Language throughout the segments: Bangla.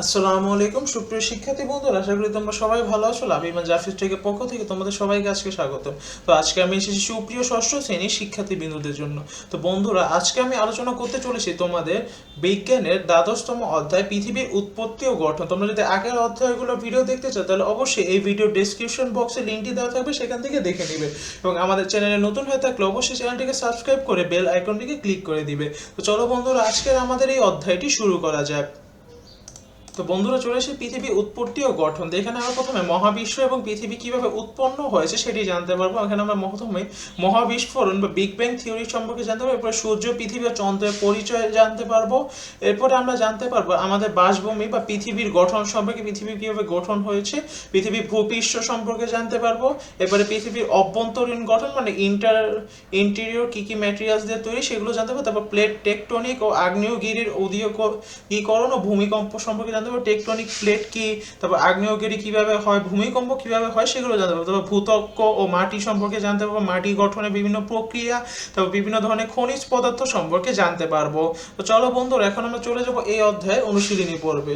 আসসালামু আলাইকুম, সুপ্রিয় শিক্ষার্থী বন্ধুরা, আশা করি তোমরা সবাই ভালো আছো। লাভিমান জাফির থেকে পক্ষ থেকে তোমাদের সবাইকে আজকে স্বাগত। তো আজকে আমি এসেছি সুপ্রিয় ষষ্ঠ শ্রেণির শিক্ষার্থী বিন্দুদের জন্য। তো বন্ধুরা, আজকে আমি আলোচনা করতে চলেছি তোমাদের বিজ্ঞানের দ্বাদশতম অধ্যায়, পৃথিবীর উৎপত্তি ও গঠন। তোমরা যদি আগের অধ্যায়গুলো ভিডিও দেখতে চাও, তাহলে অবশ্যই এই ভিডিও ডেসক্রিপশন বক্সে লিঙ্কটি দেওয়া থাকবে, সেখান থেকে দেখে নিবে। এবং আমাদের চ্যানেলে নতুন হয়ে থাকলে অবশ্যই চ্যানেলটিকে সাবস্ক্রাইব করে বেল আইকনটিকে ক্লিক করে দিবে। তো চলো বন্ধুরা, আজকের আমাদের এই অধ্যায়টি শুরু করা যাক। তো বন্ধুরা চলে এসে পৃথিবী উৎপত্তি ও গঠন। এখানে আমরা প্রথমে মহাবিশ্ব এবং পৃথিবী কীভাবে উৎপন্ন হয়েছে সেটি জানতে পারব। এখানে আমরা প্রথমে মহাবিস্ফোরণ বা বিগ ব্যাং থিওরি সম্পর্কে জানতে পারব, এরপরে সূর্য, পৃথিবী ও চন্দ্রের পরিচয় জানতে পারব। এরপরে আমরা জানতে পারব আমাদের বাসভূমি বা পৃথিবীর গঠন সম্পর্কে, পৃথিবী কীভাবে গঠন হয়েছে পৃথিবীর ভূপৃষ্ঠ সম্পর্কে জানতে পারব। এরপরে পৃথিবীর অভ্যন্তরীণ গঠন মানে ইন্টার, ইন্টেরিয়র কী কী ম্যাটেরিয়ালস দিয়ে তৈরি সেগুলো জানতে পারব। তারপর প্লেট টেকটনিক ও আগ্নেয়গিরির উদীয়করণ ও ভূমিকম্প সম্পর্কে জানতে পারব টেকটনিক প্লেট কি, তারপর আগ্নেয়গিরি কীভাবে হয়, ভূমিকম্প কীভাবে হয়, সেগুলো জানতে পারব তারপর ভূতক্ষ ও মাটি সম্পর্কে জানতে পারব, মাটি গঠনের বিভিন্ন প্রক্রিয়া, তারপর বিভিন্ন ধরনের খনিজ পদার্থ সম্পর্কে জানতে পারব। তো চলো বন্ধুরা, এখন আমরা চলে যাব এই অধ্যায় অনুশীলনী পড়বে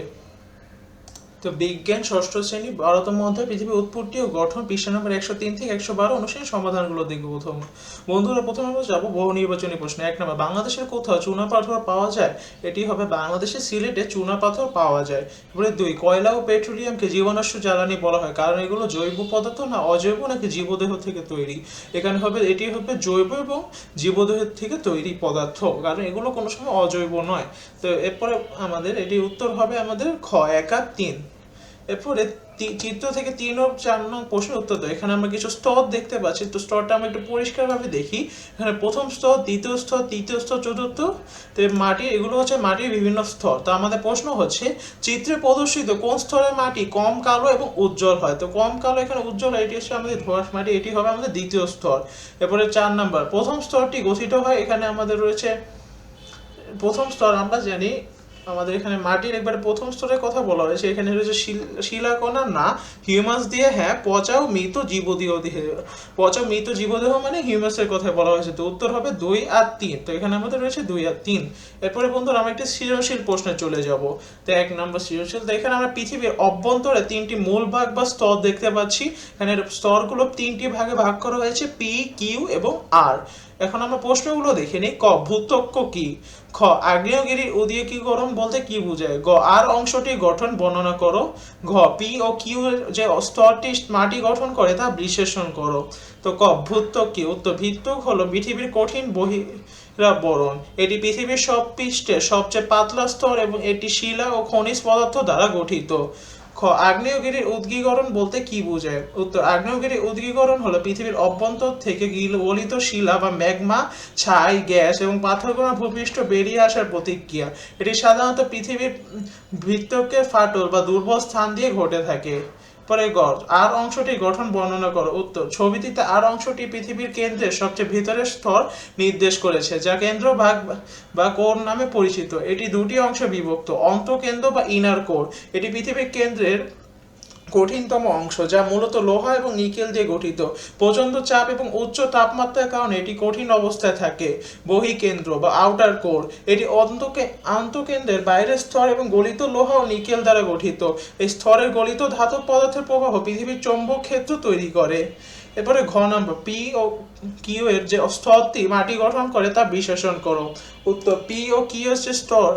তো বিজ্ঞান ষষ্ঠ শ্রেণি, বারোতম অধ্যায় পৃথিবীর উৎপত্তি ও গঠন, পৃষ্ঠা নম্বর একশো তিন থেকে একশো বারো অনুসারে সমাধানগুলো দেখব প্রথম। বন্ধুরা, প্রথমে আমরা যাব বহু নির্বাচনী প্রশ্ন। এক নম্বর, বাংলাদেশের কোথাও চুনা পাথর পাওয়া যায়? এটি হবে বাংলাদেশের সিলেটে চুনা পাথর পাওয়া যায়। এবারে দুই, কয়লা ও পেট্রোলিয়ামকে জীবনাশ্ম জ্বালানি বলা হয়। কারণ এগুলো জৈব পদার্থ না, অজৈব নাকি জীবদেহ থেকে তৈরি? এখানে হবে, এটি হবে জৈব এবং জীবদেহের থেকে তৈরি পদার্থ। কারণ এগুলো কোনো সময় অজৈব নয়। তো এরপরে আমাদের এটি উত্তর হবে আমাদের খ, এক আর তিন। এরপরে চিত্র থেকে তিন ও চার নং প্রশ্নের উত্তর দেয় এখানে আমরা কিছু স্তর দেখতে পাচ্ছি। তো স্তরটা আমরা একটু পরিষ্কারভাবে দেখি। এখানে প্রথম স্তর, দ্বিতীয় স্তর, তৃতীয় স্তর, চতুর্থ। তো মাটি, এগুলো হচ্ছে মাটির বিভিন্ন স্তর। তো আমাদের প্রশ্ন হচ্ছে, চিত্রে প্রদর্শিত কোন স্তরের মাটি কম, কালো এবং উজ্জ্বল হয়? তো কম, কালো, এখানে উজ্জ্বল, এটি হচ্ছে আমাদের ধোঁয়াশ মাটি, এটি হবে আমাদের দ্বিতীয় স্তর। এরপরে চার নাম্বার, প্রথম স্তরটি গঠিত হয় এখানে আমাদের রয়েছে, প্রথম স্তর আমরা জানি আমাদের এখানে মাটির একবারে প্রথম স্তরের কথা বলা হয়েছে। এখানে রয়েছে শিল- শিলাকণা, না হিউমাস দিয়ে হ্যাঁ পচা ও মৃত জীবদেহ দিয়ে। পচা মৃত জীবদেহ মানে হিউমাসের কথা বলা হয়েছে। তো উত্তর হবে দুই আর তিন। তো এখানে আমাদের রয়েছে দুই আর তিন। এরপরে বন্ধুরা আমরা একটি সৃজনশীল প্রশ্নে চলে যাব। তো এক নম্বর সৃজনশীল, তো এখানে আমরা পৃথিবীর অভ্যন্তরে তিনটি মূল ভাগ বা স্তর দেখতে পাচ্ছি। এখানে স্তরগুলো তিনটি ভাগে ভাগ করা হয়েছে, পি, কিউ এবং আর। এখন আমরা প্রশ্নগুলো দেখে নিই। ক ভূতক্ক কি? খ আগ্নেয়গিরির গরম বলতে কি বোঝায়? গ, আর অংশটি গঠন বর্ণনা করো। ঘ পি ও কিউ যে স্তরটি মাটি গঠন করে তা বিশ্লেষণ করো। তো ক ভূত্বক কি? উত্তর ভিত্তক হলো পৃথিবীর কঠিন বহি বরণ এটি পৃথিবীর সব পৃষ্ঠে সবচেয়ে পাতলা স্তর এবং এটি শিলা ও খনিজ পদার্থ দ্বারা গঠিত। খ, আগ্নেয়গিরির উদ্গীকরণ বলতে কি বোঝায়? উত্তর, আগ্নেয়গিরির উদ্গীকরণ হলো পৃথিবীর অভ্যন্তর থেকে গিল- গলিত শিলা বা ম্যাগমা, ছাই, গ্যাস এবং পাথরগুলো ভূপৃষ্ঠ বেরিয়ে আসার প্রতিক্রিয়া। এটি সাধারণত পৃথিবীর ভিত্তকের ফাটল বা দুর্বল স্থান দিয়ে ঘটে থাকে। পরে গড়। আর অংশটি গঠন, বর্ণনা করো। উত্তর, ছবিটিতে আর অংশটি পৃথিবীর কেন্দ্রের সবচেয়ে ভিতরের স্তর নির্দেশ করেছে, যা কেন্দ্র ভাগ বা কোর নামে পরিচিত। এটি দুটি অংশে বিভক্ত, অন্তঃকেন্দ্র বা ইনার কোর এটি পৃথিবীর কেন্দ্রের কঠিনতম অংশ, যা মূলত লোহা এবং নিকেল দিয়ে গঠিত। প্রচণ্ড চাপ এবং উচ্চ তাপমাত্রার কারণে এটি কঠিন অবস্থায় থাকে। বহিকেন্দ্র বা আউটার কোর এটি অন্তকে আন্তঃকেন্দ্রের বাইরের স্তর এবং গলিত লোহা ও নিকেল দ্বারা গঠিত। এই স্তরের গলিত ধাতব পদার্থের প্রবাহ পৃথিবীর চৌম্বক ক্ষেত্র তৈরি করে। এরপরে ঘ নম্বর পি ও কিউ এর যে স্তরটি মাটি গঠন করে তা বিশ্লেষণ করো। উত্তর পি ও কিউ এর যে স্তর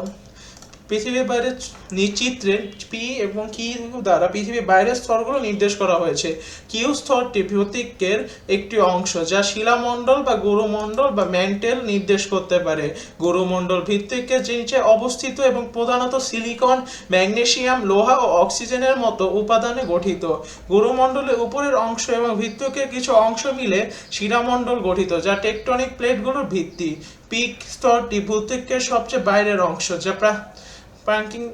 পৃথিবীর বাইরে নিচিত্রে পি এবং কি দ্বারা পৃথিবীর বাইরের স্তরগুলো নির্দেশ করা হয়েছে। কিউ স্তরটি ভৌতিকের একটি অংশ যা শিলামণ্ডল বা গুরুমণ্ডল বা ম্যান্টেল নির্দেশ করতে পারে। গুরুমণ্ডল ভিত্তিকের নিচে অবস্থিত এবং প্রধানত সিলিকন, ম্যাগনেসিয়াম, লোহা ও অক্সিজেনের মতো উপাদানে গঠিত। গুরুমণ্ডলের উপরের অংশ এবং ভিত্তকের কিছু অংশ মিলে শিলামণ্ডল গঠিত, যা টেকটনিক প্লেটগুলোর ভিত্তি। পিক স্তরটি ভূত্বকের সবচেয়ে বাইরের অংশ, যা প্রা- প্রান্তিক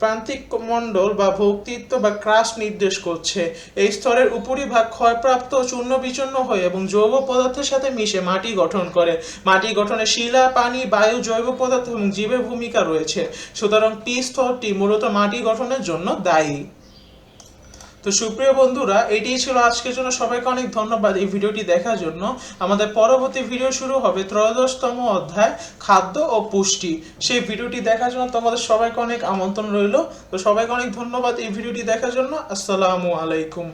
প্রান্তিক মণ্ডল বা ভক্তিত্ব বা ক্রাশ নির্দেশ করছে। এই স্তরের উপরিভাগ ক্ষয়প্রাপ্ত চূর্ণ বিচূর্ণ হয়ে এবং জৈব পদার্থের সাথে মিশে মাটি গঠন করে। মাটি গঠনে শিলা, পানি, বায়ু, জৈব পদার্থ এবং জীবের ভূমিকা রয়েছে। সুতরাং পি স্তরটি মূলত মাটি গঠনের জন্য দায়ী। তো সুপ্রিয় বন্ধুরা, এটিই ছিল আজকের জন্য। সবাইকে অনেক ধন্যবাদ এই ভিডিওটি দেখার জন্য। আমাদের পরবর্তী ভিডিও শুরু হবে ত্রয়োদশতম অধ্যায় খাদ্য ও পুষ্টি। সেই ভিডিওটি দেখার জন্য তোমাদের সবাইকে অনেক আমন্ত্রণ রইল। তো সবাইকে অনেক ধন্যবাদ এই ভিডিওটি দেখার জন্য। আসসালামু আলাইকুম।